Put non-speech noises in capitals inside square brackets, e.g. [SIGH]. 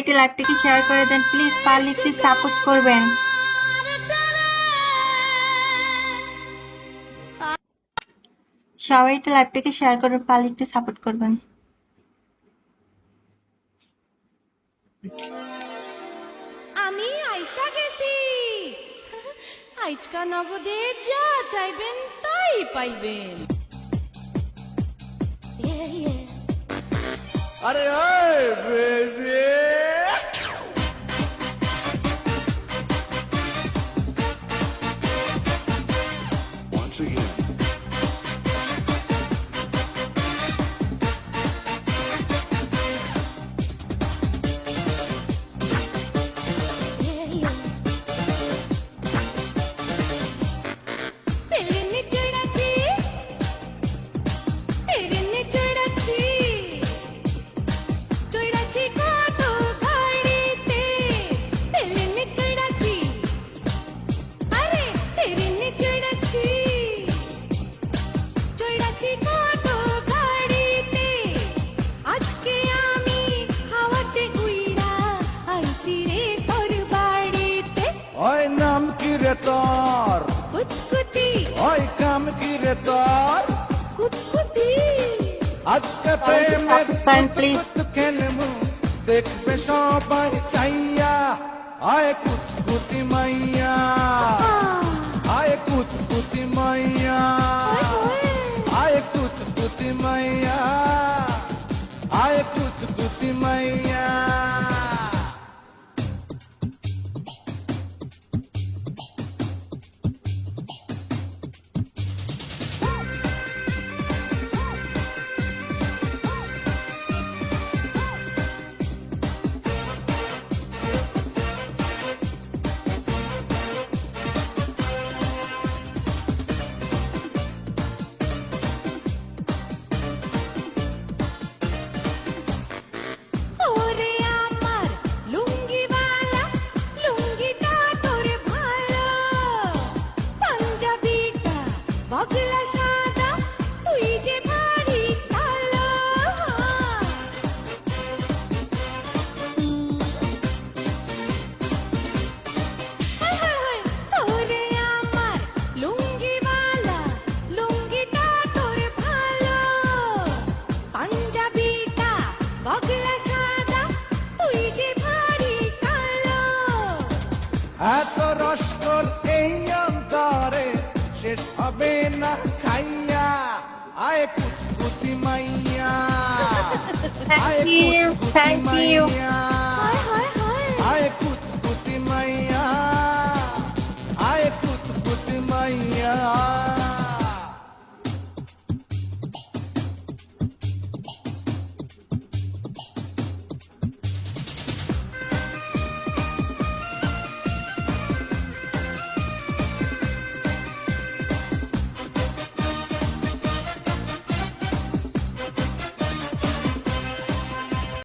এটি লাইভটিকে শেয়ার করে দেন প্লিজ পারলে একটু সাপোর্ট করবেন। সবাই একটু লাইভটিকে শেয়ার করবেন পারলে একটু সাপোর্ট করবেন। আমি আইসা গেছি। আইচকা নগদে যা চাইবেন তাই পাইবেন. আরে বেবি নাম কি রে তোর। কুতকুতি ওই কাম কি রে তোর? কুতকুতি আজকে প্রেমের. কুত খেলমু। দেখবে সবাই চাইয়া। আয় কুতকুতি মাইয়া। আয় কুতকুতি মাইয়া। বগলা সাদা, তুই যে ভারী কালো। ওরে আমার লুঙ্গিওয়ালা লুঙ্গিটা তোর ভালো। পাঞ্জাবিটা বগলা সাদা, তুই যে ভারী কালো। এত রস তোর এই অন্তরে, শেষ হবে [LAUGHS] Thank you. Put Thank Maya. you. Yeah.